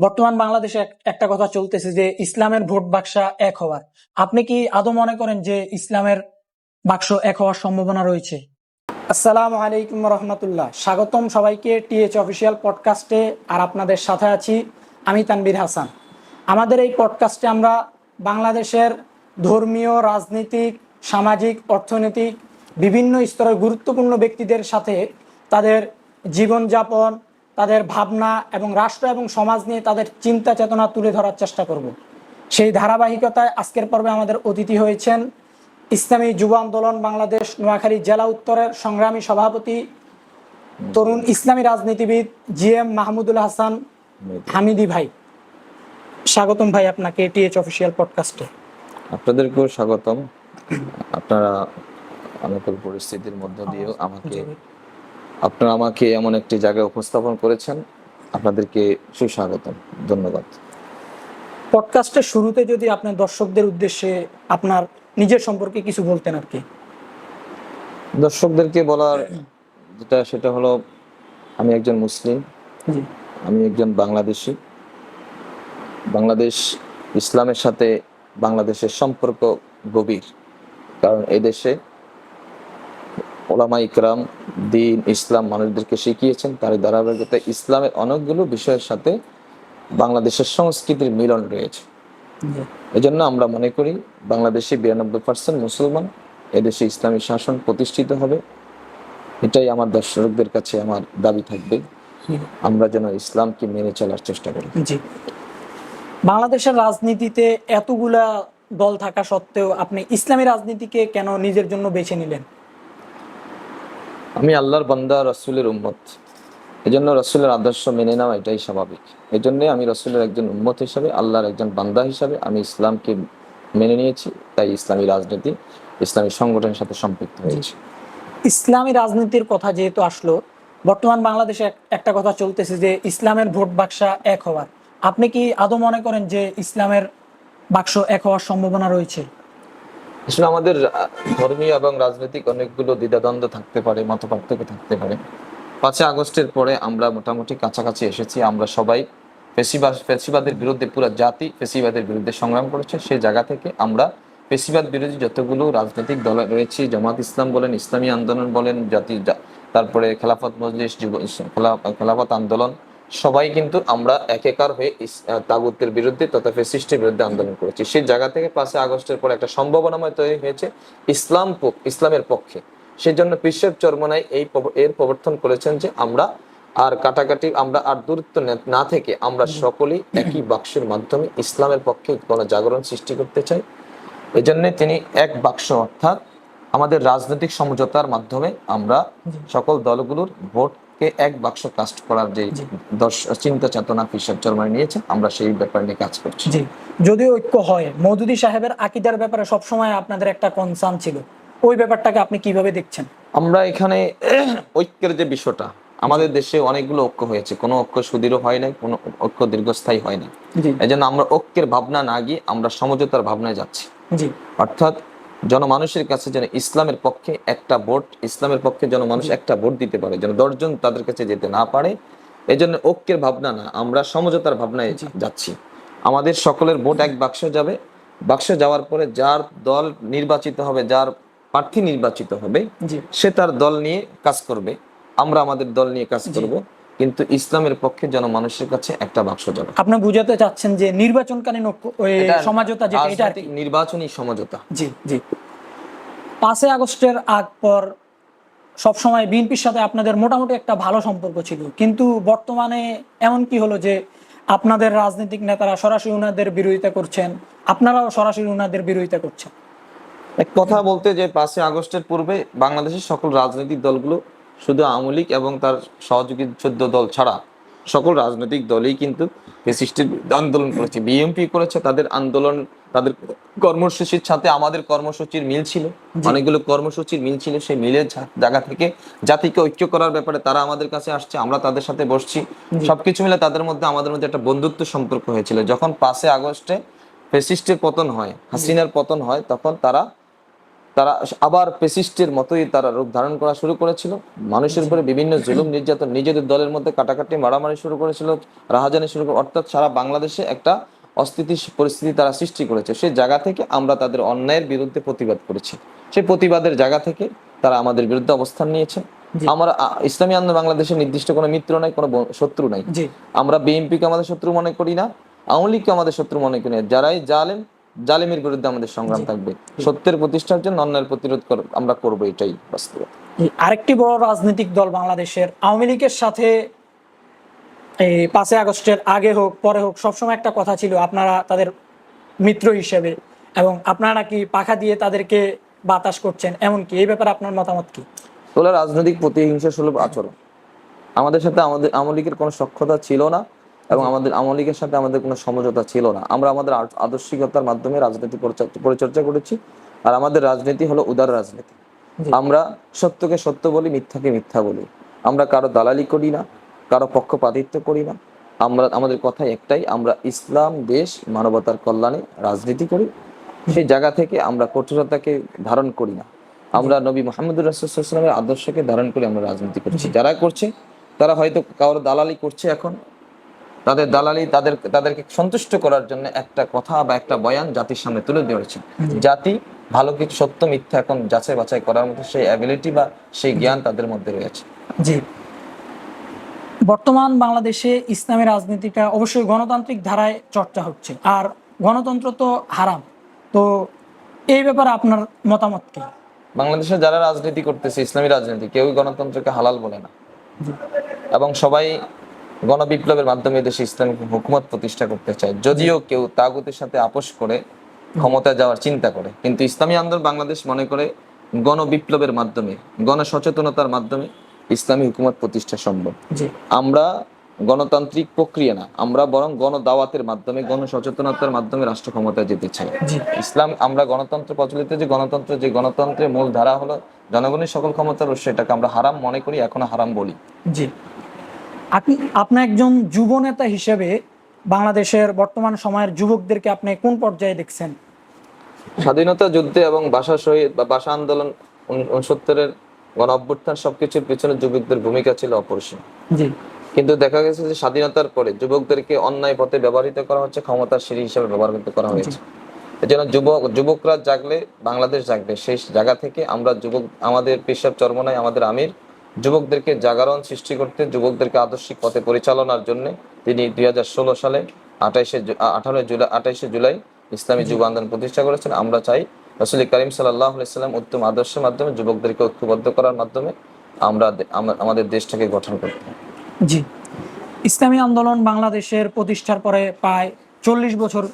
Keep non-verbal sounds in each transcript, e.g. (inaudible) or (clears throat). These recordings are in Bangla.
বর্তমান বাংলাদেশে একটা কথা চলতেছে যে ইসলামের ভোট বাক্সা এক হওয়ার। আপনি কি আদৌ মনে করেন যে ইসলামের বাক্স এক হওয়ার সম্ভাবনা রয়েছে? আসসালামু আলাইকুম রহমতুল্লাহ। স্বাগতম সবাইকে টিএচ অফিসিয়াল পডকাস্টে, আর আপনাদের সাথে আছি আমি তানবির হাসান। আমাদের এই পডকাস্টে আমরা বাংলাদেশের ধর্মীয়, রাজনীতিক, সামাজিক, অর্থনৈতিক বিভিন্ন স্তরের গুরুত্বপূর্ণ ব্যক্তিদের সাথে তাদের জীবনযাপন তাদের ভাবনা এবং রাষ্ট্র এবং সমাজ নিয়ে তাদের চিন্তা চেতনা তুলে ধরার চেষ্টা করব। সেই ধারাবাহিকতায় আজকের পর্বে আমাদের অতিথি হয়েছেন ইসলামী যুব আন্দোলন বাংলাদেশ নোয়াখালী জেলা উত্তরের সংগ্রামী সভাপতি তরুণ ইসলামী রাজনীতিবিদ জি এম মাহমুদুল হাসান হামিদি ভাই। স্বাগতম ভাই আপনাকে টিএচ অফিসিয়াল পডকাস্টে। আপনাদেরকেও স্বাগতম। আপনারা অনুকূল পরিস্থিতির মধ্য দিয়েও আমাকে আপনারা আমাকে এমন একটি জায়গায় উপস্থাপন করেছেন। আপনাদেরকে সুস্বাগতম। ধন্যবাদ। পডকাস্টের শুরুতে যদি আপনার দর্শকদের উদ্দেশ্যে আপনার নিজের সম্পর্কে কিছু বলতেন আর কি। দর্শকদেরকে বলার যেটা সেটা হলো আমি একজন মুসলিম। আমি একজন বাংলাদেশি। বাংলাদেশ ইসলামের সাথে বাংলাদেশের সম্পর্ক গভীর। কারণ এদেশে দেশে ওলামা ইকরাম দিন ইসলাম মানুষদেরকে শিখিয়েছেন। তার ধারাবাহিকতা ইসলামের অনেকগুলো বিষয়ের সাথে বাংলাদেশের সংস্কৃতির মিলন রয়েছে। এজন্য আমরা মনে করি বাংলাদেশে বিরানব্বই পার্সেন্ট মুসলমান এদেশে ইসলামী শাসন প্রতিষ্ঠিত হবে। এটাই আমার দর্শকদের কাছে আমার দাবি থাকবে। আমরা যেন ইসলামকে মেনে চলার চেষ্টা করি। জি। বাংলাদেশের রাজনীতিতে এতগুলা দল থাকা সত্ত্বেও আপনি ইসলামী রাজনীতিকে কেন নিজের জন্য বেছে নিলেন? আমি আল্লাহর বান্দা রসুলের উম্মত। এজন্য রসুলের আদর্শ মেনে নেওয়া এটাই স্বাভাবিক। এই জন্যে আমি রসুলের একজন উম্মত হিসাবে আল্লাহর একজন বান্দা হিসাবে আমি ইসলামকে মেনে নিয়েছি তাই ইসলামী রাজনীতি ইসলামী সংগঠনের সাথে সম্পৃক্ত হয়েছি। ইসলামী রাজনীতির কথা যেহেতু আসলো বর্তমান বাংলাদেশে একটা কথা চলতেছে যে ইসলামের ভোট বাক্সা এক হওয়ার। আপনি কি আদৌ মনে করেন যে ইসলামের বাক্স এক হওয়ার সম্ভাবনা রয়েছে? আসলে আমাদের ধর্মীয় এবং রাজনৈতিক অনেকগুলো দ্বিধাদ্বন্দ্ব থাকতে পারে, মত পার্থক্য থাকতে পারে। পাঁচই আগস্টের পরে আমরা মোটামুটি কাছাকাছি এসেছি, আমরা সবাই ফেসিবাদ পেশিবাদের বিরুদ্ধে, পুরো জাতি পেশিবাদের বিরুদ্ধে সংগ্রাম করেছে। সেই জায়গা থেকে আমরা পেশিবাদ বিরোধী যতগুলো রাজনৈতিক দল রয়েছে, জামাত ইসলাম বলেন, ইসলামী আন্দোলন বলেন, জাতি, তারপরে খেলাফত মজলিস খেলাফত আন্দোলন সবাই কিন্তু আমরা একেকার হয়ে তাগুতের বিরুদ্ধে তথা ফেসিস্টের বিরুদ্ধে আন্দোলন করেছি। সেই জায়গা থেকে পাঁচই আগস্টের পর একটা সম্ভাবনাময় তৈরি হয়েছে ইসলাম ইসলামের পক্ষে। সেই জন্য পিসেব চরমনাই এই এর প্রবর্তন করেছেন যে আমরা আর কাটাকাটি আমরা আর দূরত্ব না- থেকে আমরা সকলেই একই বাক্সের মাধ্যমে ইসলামের পক্ষে কোনো জাগরণ সৃষ্টি করতে চাই। এই জন্য তিনি এক বাক্স অর্থাৎ আমাদের রাজনৈতিক সমঝোতার মাধ্যমে আমরা সকল দলগুলোর ভোটকে এক বাক্স কাস্ট করার যে দর্শ চিন্তা চেতনা ফিসার চরমায় নিয়েছেন আমরা সেই ব্যাপার নিয়ে কাজ করছি। জি। যদিও ঐক্য হয় মৌদুদি সাহেবের আকিদার ব্যাপারে সবসময় আপনাদের একটা কনসার্ন ছিল। ওই ব্যাপারটাকে আপনি কীভাবে দেখছেন? আমরা এখানে (clears throat) ঐক্যের যে বিষয়টা আমাদের দেশে অনেকগুলো ঐক্য হয়েছে। কোনো ঐক্য সুদৃঢ় হয় নাই কোনো ঐক্য দীর্ঘস্থায়ী হয় নাই। জি। এই জন্য আমরা ঐক্যের ভাবনা না গিয়ে আমরা সমঝোতার ভাবনায় যাচ্ছি। জি। অর্থাৎ জনমানুষের কাছে যেন ইসলামের পক্ষে একটা ভোট ইসলামের পক্ষে জনমানুষ একটা ভোট দিতে পারে যেন দশজন তাদের কাছে যেতে না পারে এই জন্য ঐক্যের ভাবনা না আমরা সমঝোতার ভাবনায় যাচ্ছি। আমাদের সকলের ভোট এক বাক্স যাবে বাক্স যাওয়ার পরে যার দল নির্বাচিত হবে যার প্রার্থী নির্বাচিত হবে সে তার দল নিয়ে কাজ করবে আমরা আমাদের দল নিয়ে কাজ করব। কিন্তু ইসলামের পক্ষে জনমানুষের কাছে একটা বাক্স যাবে আপনি বুঝাতে চাচ্ছেন যে নির্বাচনকালীন সমাজতা যেটা এটা নির্বাচনী সমঝোতা। জি জি। পাঁচই আগস্টের আগ পর সবসময় বিএনপির সাথে আপনাদের মোটামুটি একটা ভালো সম্পর্ক ছিল। কিন্তু বর্তমানে এমন কি হলো যে আপনাদের রাজনৈতিক নেতারা সরাসরি উনাদের বিরোধিতা করছেন আপনারাও সরাসরি উনাদের বিরোধিতা করছেন। এক কথা বলতে যে পাঁচই আগস্টের পূর্বে বাংলাদেশের সকল রাজনৈতিক দলগুলো শুধু আওয়ামী লীগ এবং তার সহযোগী চোদ্দ দল ছাড়া সকল রাজনৈতিক দলই কিন্তু ফেসিস্টের আন্দোলন করেছে। বিএমপি করেছে তাদের আন্দোলন তাদের কর্মসূচির সাথে আমাদের কর্মসূচির মিল ছিল। অনেকগুলো কর্মসূচির মিল ছিল সেই মিলের জায়গা থেকে জাতিকে ঐক্য করার ব্যাপারে তারা আমাদের কাছে আসছে আমরা তাদের সাথে বসছি। সবকিছু মিলে তাদের মধ্যে আমাদের মধ্যে একটা বন্ধুত্ব সম্পর্ক হয়েছিল। যখন পাঁচই আগস্টে ফেসিস্টের পতন হয় হাসিনার পতন হয় তখন তারা তারা আবার পেসিস্টের মতোই তারা রূপ ধারণ করা শুরু করেছিল। মানুষের উপরে বিভিন্ন জুলুম নির্যাতন নিজেদের দলের মধ্যে কাটাকাটি মারামারি শুরু করেছিল রাহাজানি শুরু করে অর্থাৎ সারা বাংলাদেশে একটা অস্থিতির পরিস্থিতি তারা সৃষ্টি করেছে। সেই জায়গা থেকে আমরা তাদের অন্যায়ের বিরুদ্ধে প্রতিবাদ করেছি। সেই প্রতিবাদের জায়গা থেকে তারা আমাদের বিরুদ্ধে অবস্থান নিয়েছে। আমরা ইসলামী আন্দোলন বাংলাদেশের নির্দিষ্ট কোনো মিত্র নাই কোনো শত্রু নাই। আমরা বিএনপিকে আমাদের শত্রু মনে করি না আওয়ামী লীগকে আমাদের শত্রু মনে করি না। যারাই জালেম জালেমের বিরুদ্ধে আমাদের সংগ্রাম থাকবে। সত্যের প্রতিষ্ঠার জন্য অন্যায়ের প্রতিরোধ আমরা করব এটাই বাস্তবতা আরেকটি বড় রাজনৈতিক দল বাংলাদেশের আওয়ামী লীগের সাথে এই পাঁচই আগস্টের আগে হোক পরে হোক সবসময় একটা কথা ছিল আপনারা তাদের মিত্র হিসেবে এবং আপনারা নাকি পাখা দিয়ে তাদেরকে বাতাস করছেন এমনকি এই ব্যাপারে আপনার মতামত কি? এগুলো রাজনৈতিক প্রতিহিংসা সুলভ আচরণ। আমাদের সাথে আমাদের আওয়ামী লীগের কোনো সক্ষতা ছিল না। এবং আমাদের আওয়ামী লীগের সাথে আমাদের কোনো সমঝোতা ছিল না। আমরা আমাদের আদর্শিকতার মাধ্যমে রাজনীতি পরিচর্যা- পরিচর্যা করেছি আর আমাদের রাজনীতি হলো উদার রাজনীতি। আমরা সত্যকে সত্য বলি মিথ্যাকে মিথ্যা বলি। আমরা কারও দালালি করি না কারও পক্ষপাতিত্ব করি না। আমরা আমাদের কথা একটাই আমরা ইসলাম দেশ মানবতার কল্যাণে রাজনীতি করি। সেই জায়গা থেকে আমরা কঠোরতাকে ধারণ করি না। আমরা নবী মোহাম্মদুর রাসুলামের আদর্শকে ধারণ করে আমরা রাজনীতি করছি। যারা করছে তারা হয়তো কারোর দালালি করছে এখন তাদের দালালি তাদের তাদেরকে সন্তুষ্ট করার জন্য একটা কথা বা একটা বয়ান জাতির সামনে তুলে ধরেছে জাতি ভালো কিছু সত্য মিথ্যা এখন যাচাই বাছাই করার মতো সেই অ্যাবিলিটি বা সেই জ্ঞান তাদের মধ্যে রয়েছে। জি। বর্তমান বাংলাদেশে ইসলামী রাজনীতিটা অবশ্যই গণতান্ত্রিক ধারায় চর্চা হচ্ছে। আর গণতন্ত্র তো হারাম। তো এই ব্যাপারে আপনার মতামত কি? বাংলাদেশে যারা রাজনীতি করতেছে ইসলামী রাজনীতি কেউই গণতন্ত্রকে হালাল বলে না। এবং সবাই গণবিপ্লবের মাধ্যমে দেশে ইসলামিক হুকুমত প্রতিষ্ঠা করতে চায়। যদিও কেউ তাগুতের সাথে আপোষ করে ক্ষমতায় যাওয়ার চিন্তা করে কিন্তু ইসলামী আন্দোলন বাংলাদেশ মনে করে গণবিপ্লবের মাধ্যমে গণসচেতনতার মাধ্যমে ইসলামী হুকুমত প্রতিষ্ঠা সম্ভব। আমরা গণতান্ত্রিক প্রক্রিয়া না আমরা বরং গণদাওয়াতের মাধ্যমে গণসচেতনতার মাধ্যমে রাষ্ট্র ক্ষমতায় যেতে চাই। ইসলাম আমরা গণতন্ত্র প্রচলিত যে গণতন্ত্র যে গণতন্ত্রের মূল ধারা হলো জনগণের সকল ক্ষমতার উৎস এটাকে আমরা হারাম মনে করি এখনও হারাম বলি। আপনি আপনি একজন যুব নেতা হিসেবে বাংলাদেশের বর্তমান সময়ের যুবকদেরকে আপনি কোন পর্যায়ে দেখছেন? স্বাধীনতা যুদ্ধে এবং ভাষা শহীদ বা ভাষা আন্দোলন উন- উনসত্তরের গণ অভ্যুত্থান সবকিছুর পিছনে যুবকদের ভূমিকা ছিল অপরিসীম। জি। কিন্তু দেখা গেছে যে স্বাধীনতার পরে যুবকদেরকে অন্যায় পথে ব্যবহৃত করা হচ্ছে ক্ষমতার সিঁড়ি হিসেবে ব্যবহৃত করা হয়েছে। এজন্য যুবক যুবকরা জাগলে বাংলাদেশ জাগবে। সেই জায়গা থেকে আমরা যুবক আমাদের পেশাব চর্মনায় আমাদের আমির যুবকদেরকে জাগরণ সৃষ্টি করতে যুবকদেরকে আদর্শিক পথে পরিচালনার জন্য তিনি দু হাজার ষোলো সালে আঠাইশে আঠারো জুলাই আঠাইশে জুলাই ইসলামী যুব আন্দোলন প্রতিষ্ঠা করেছেন। আমরা চাই রসুল করিম সাল্লাহ সাল্লাম উত্তম আদর্শের মাধ্যমে যুবকদেরকে ঐক্যবদ্ধ করার মাধ্যমে আমরা আমাদের দেশটাকে গঠন করতে জি। ইসলামী আন্দোলন বাংলাদেশের প্রতিষ্ঠার পরে প্রায় চল্লিশ বছর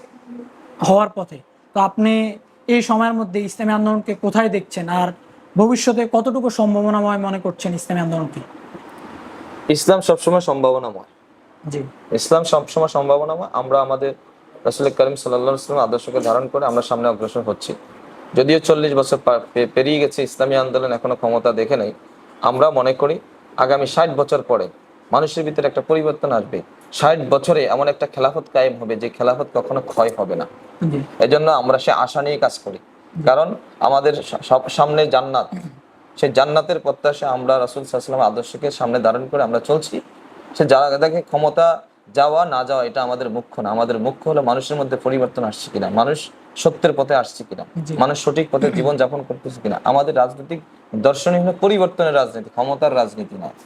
হওয়ার পথে। তো আপনি এই সময়ের মধ্যে ইসলামী আন্দোলনকে কোথায় দেখছেন? আর ভবিষ্যতে কতটুকু সম্ভাবনাময় মনে করছেন ইসলামী আন্দোলনকে ইসলাম সবসময় সম্ভাবনাময়। জি। ইসলাম সবসময় সম্ভাবনাময়। আমরা আমাদের রাসুল করিম সাল্লাহ ইসলাম আদর্শকে ধারণ করে আমরা সামনে অগ্রসর হচ্ছি। যদিও চল্লিশ বছর পেরিয়ে গেছে ইসলামী আন্দোলন এখনও ক্ষমতা দেখে নেই। আমরা মনে করি আগামী ষাট বছর পরে মানুষের ভিতরে একটা পরিবর্তন আসবে। ষাট বছরে এমন একটা খেলাফত কায়েম হবে যে খেলাফত কখনো ক্ষয় হবে না। জি। এজন্য আমরা সে আশা নিয়ে কাজ করি। কারণ আমাদের সব সামনে জান্নাত। সেই জান্নাতের প্রত্যাশা আমরা রাসুল সাল্লাম আদর্শকে সামনে ধারণ করে আমরা চলছি। সে যারা দেখে ক্ষমতা যাওয়া না যাওয়া এটা আমাদের মুখ্য না। আমাদের মুখ্য হলো মানুষের মধ্যে পরিবর্তন আসছে কিনা মানুষ সত্যের পথে আসছে কিনা মানুষ সঠিক পথে জীবন যাপন করতেছে কিনা। আমাদের রাজনৈতিক দর্শনই হলো পরিবর্তনের রাজনীতি ক্ষমতার রাজনীতি নয়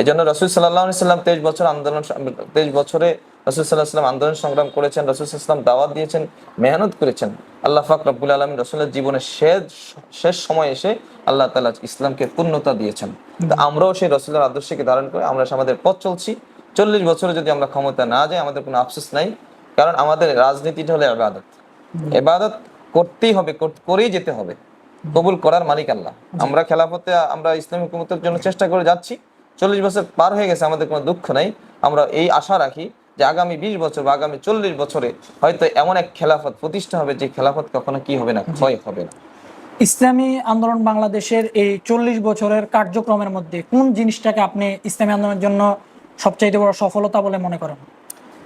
এই জন্য রসুল সাল্লাহ সাল্লাম তেইশ বছর আন্দোলন তেইশ বছরে রসুল সাল্লাহ সাল্লাম আন্দোলন সংগ্রাম করেছেন রসুল সাল্লাম দাওয়াত দিয়েছেন মেহনত করেছেন। আল্লাহ ফাক রব্বুল আলম রসুলের জীবনের শেষ শেষ সময় এসে আল্লাহ তালা ইসলামকে পূর্ণতা দিয়েছেন। তো আমরাও সেই রসুলের আদর্শকে ধারণ করে আমরা আমাদের পথ চলছি। চল্লিশ বছরে যদি আমরা ক্ষমতা না যাই আমাদের কোনো আফসোস নাই। কারণ আমাদের রাজনীতিটা হলো এবাদত এবাদত করতেই হবে করেই যেতে হবে। কবুল করার মালিক আল্লাহ। আমরা খেলাফতে আমরা ইসলামী হুকুমতের জন্য চেষ্টা করে যাচ্ছি। চল্লিশ বছর পার হয়ে গেছে আমাদের কোনো দুঃখ নাই। আমরা এই আশা রাখি যে আগামী বিশ বছর বা আগামী চল্লিশ বছরে হয়তো এমন এক খেলাফত প্রতিষ্ঠা হবে যে খেলাফত কখনো কি হবে না ক্ষয় হবে না। ইসলামী আন্দোলন বাংলাদেশের এই চল্লিশ বছরের কার্যক্রমের মধ্যে কোন জিনিসটাকে আপনি ইসলামী আন্দোলনের জন্য সবচাইতে বড় সফলতা বলে মনে করেন?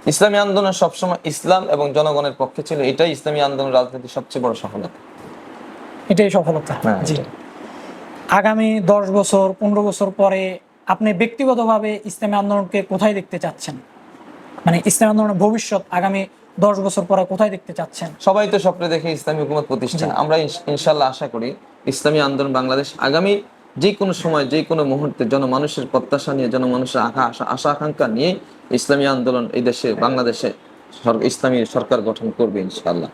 ইসলামী আন্দোলন সবসময় ইসলাম এবং জনগণের পক্ষে ছিল এটাই ইসলামী আন্দোলন রাজনীতির সবচেয়ে বড় সফলতা। এটাই সফলতা? হ্যাঁ, জি। আগামী দশ বছর পনেরো বছর পরে আপনি ব্যক্তিগতভাবে ইসলামী আন্দোলনকে কোথায় দেখতে চাচ্ছেন? মানে ইসলাম আন্দোলনের ভবিষ্যৎ আগামী দশ বছর পরে কোথায় দেখতে চাচ্ছেন? সবাই তো স্বপ্নে দেখে ইসলামী হুকুমত প্রতিষ্ঠা। আমরা ইনশ- ইনশাল্লাহ আশা করি ইসলামী আন্দোলন বাংলাদেশ আগামী যে কোনো সময় যে কোনো মুহূর্তে জনমানুষের প্রত্যাশা নিয়ে জনমানুষের আশা আকাঙ্ক্ষা নিয়ে ইসলামী আন্দোলন এই দেশে বাংলাদেশে ইসলামী সরকার গঠন করবে ইনশাল্লাহ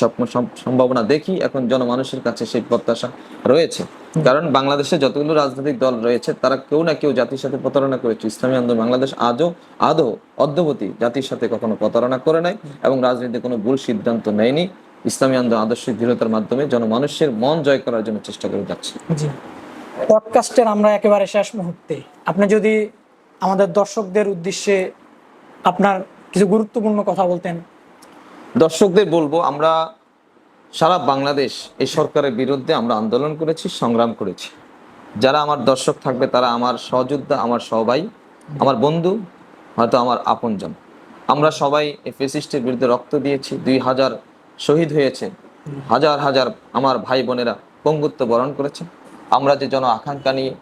স্বপ্ন সম্ভাবনা দেখি এখন জনমানুষের কাছে সেই প্রত্যাশা রয়েছে। কারণ বাংলাদেশে যতগুলো রাজনৈতিক দল রয়েছে তারা কেউ না কেউ জাতির সাথে প্রতারণা করেছে। ইসলামী আন্দোলন বাংলাদেশ আজও আদৌ অদ্যবতী জাতির সাথে কখনো প্রতারণা করে নাই এবং রাজনীতিতে কোনো ভুল সিদ্ধান্ত নেয়নি। ইসলামী আন্দোলন আদর্শিক দৃঢ়তার মাধ্যমে জনমানুষের মন জয় করার জন্য চেষ্টা করে যাচ্ছে। পডকাস্টের আমরা একেবারে শেষ মুহূর্তে। আপনি যদি আমাদের দর্শকদের উদ্দেশ্যে আপনার কিছু গুরুত্বপূর্ণ কথা বলতেন। দর্শকদের বলব, আমরা সারা বাংলাদেশ এই সরকারের বিরুদ্ধে আমরা আন্দোলন করেছি, সংগ্রাম করেছি। যারা আমার দর্শক থাকবে, তারা আমার সহযোদ্ধা, আমার সবাই আমার বন্ধু, হয়তো আমার আপনজন। আমরা সবাই এই ফেসিস্টের বিরুদ্ধে রক্ত দিয়েছি, দুই হাজার শহীদ হয়েছে, হাজার হাজার আমার ভাই বোনেরা পঙ্গুত্ব বরণ করেছে। আমরা যে জন আকাঙ্ক্ষা নিয়ে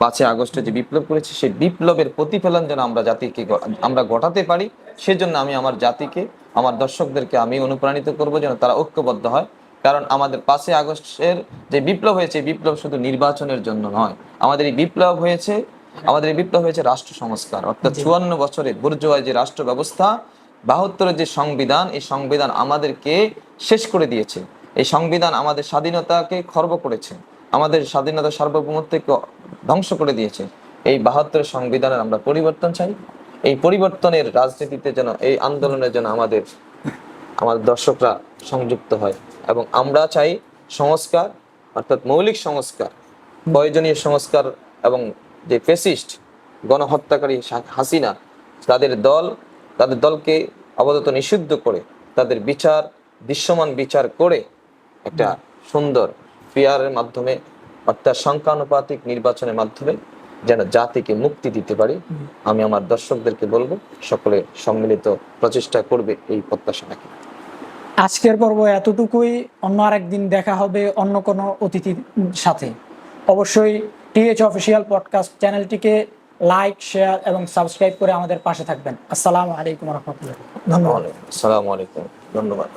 পাঁচই আগস্টে যে বিপ্লব করেছি, সেই বিপ্লবের প্রতিফলন যেন আমরা জাতিকে আমরা ঘটাতে পারি সেজন্য আমি আমার জাতিকে আমার দর্শকদেরকে আমি অনুপ্রাণিত করব যেন তারা ঐক্যবদ্ধ হয়। কারণ আমাদের পাঁচই আগস্টের যে বিপ্লব হয়েছে বিপ্লব শুধু নির্বাচনের জন্য নয়। আমাদের এই বিপ্লব হয়েছে আমাদের এই বিপ্লব হয়েছে রাষ্ট্র সংস্কার। অর্থাৎ চুয়ান্ন বছরে বুর্জোয়া যে রাষ্ট্র ব্যবস্থা বাহাত্তরের যে সংবিধান এই সংবিধান আমাদেরকে শেষ করে দিয়েছে। এই সংবিধান আমাদের স্বাধীনতাকে খর্ব করেছে। আমাদের স্বাধীনতা সার্বভৌমত্বকে ধ্বংস করে দিয়েছে। এই বাহাত্তরের সংবিধানের আমরা পরিবর্তন চাই। এই পরিবর্তনের রাজনীতিতে যেন, এই আন্দোলনের যেন আমাদের আমাদের দর্শকরা সংযুক্ত হয়। এবং আমরা চাই সংস্কার, অর্থাৎ মৌলিক সংস্কার, প্রয়োজনীয় সংস্কার এবং যে ফেসিস্ট গণহত্যাকারী হাসিনা, তাদের দল, তাদের দলকে আপাতত নিষিদ্ধ করে, তাদের বিচার, দৃশ্যমান বিচার করে একটা সুন্দর পিয়ারের মাধ্যমে, অর্থাৎ সংখ্যানুপাতিক নির্বাচনের মাধ্যমে যেন জাতিকে মুক্তি দিতে পারি আমি আমার দর্শকদেরকে বলব সকলে সম্মিলিত প্রচেষ্টা করবে এই প্রত্যাশা রাখি আজকের পর্ব এতটুকুই অন্য আরেকদিন দেখা হবে অন্য কোনো অতিথির সাথে। অবশ্যই টিএচ অফিসিয়াল পডকাস্ট চ্যানেলটিকে লাইক শেয়ার এবং সাবস্ক্রাইব করে আমাদের পাশে থাকবেন। আসসালামু আলাইকুম রহমতুল্লাহ। ধন্যবাদ। আসসালামু আলাইকুম। ধন্যবাদ।